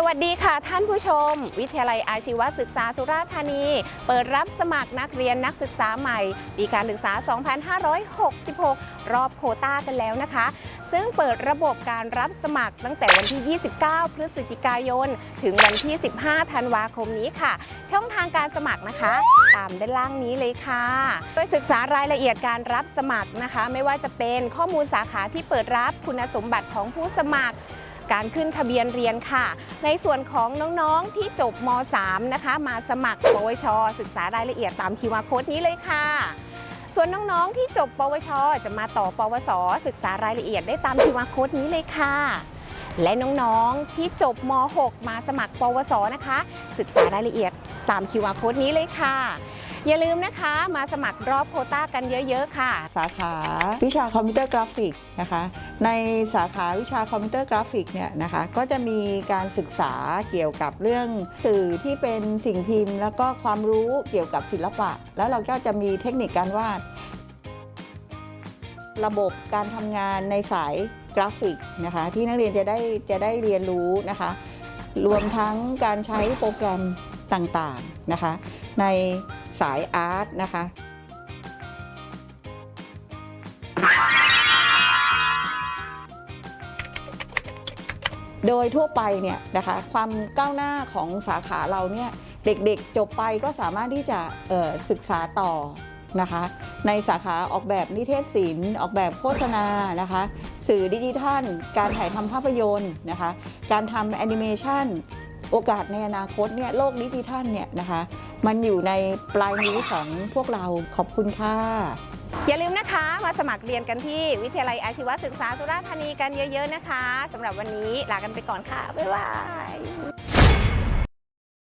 สวัสดีค่ะท่านผู้ชม วิทยาลัยอาชีวศึกษาสุราษฎร์ธานี เปิดรับสมัครนักเรียนนักศึกษาใหม่ ปีการศึกษา 2566 รอบโควต้ากันแล้วนะคะ ซึ่งเปิดระบบการรับสมัครตั้งแต่วันที่ 29 พฤศจิกายน ถึงวันที่ 15 ธันวาคมนี้ค่ะ ช่องทางการสมัครนะคะ ตามด้านล่างนี้เลยค่ะ โดยศึกษารายละเอียดการรับสมัครนะคะ ไม่ว่าจะเป็นข้อมูลสาขาที่เปิดรับคุณสมบัติของผู้สมัคร การขึ้นทะเบียนเรียนค่ะ ในส่วนของน้องๆที่จบม .3 นะคะ มาสมัครปวช ศึกษารายละเอียดตาม QR code นี้เลยค่ะส่วนน้องๆที่จบ ปวช จะมาต่อ ปวส ศึกษารายละเอียดได้ตาม QR code นี้เลยค่ะ และน้องๆที่จบม .6 มาสมัคร ปวส นะคะ ศึกษารายละเอียดตาม QR code นี้เลยค่ะ อย่าลืมนะคะมาสมัครรอบโคต้ากันเยอะ ๆ ค่ะ สาขาวิชาคอมพิวเตอร์กราฟิกนะคะ ในสาขาวิชาคอมพิวเตอร์กราฟิกเนี่ยนะคะก็จะมีการศึกษาเกี่ยวกับเรื่องสื่อที่เป็นสิ่งพิมพ์ แล้วก็ความรู้เกี่ยวกับศิลปะ แล้วเราก็จะมีเทคนิคการวาด ระบบการทำงานในสายกราฟิกนะคะที่นักเรียนจะได้จะได้เรียนรู้นะคะ รวมทั้งการใช้โปรแกรมต่างๆนะคะ ใน สายอาร์ตนะคะโดยทั่วไปเนี่ยนะคะความก้าวหน้าของสาขาเราเนี่ยเด็กๆจบไปก็สามารถที่จะศึกษาต่อนะคะในสาขาออกแบบนิเทศศิลป์ ออกแบบโฆษณานะคะสื่อดิจิทัล การถ่ายทำภาพยนตร์นะคะการทำแอนิเมชันโอกาสในอนาคตเนี่ยโลกดิจิทัลเนี่ยนะคะ มันอยู่ในปลายนิ้วของพวกเราขอบคุณค่ะ อย่าลืมนะคะมาสมัครเรียนกันที่วิทยาลัยอาชีวศึกษาสุราษฎร์ธานีกันเยอะ ๆ นะคะสำหรับวันนี้ลากันไปก่อนค่ะ บ๊ายบาย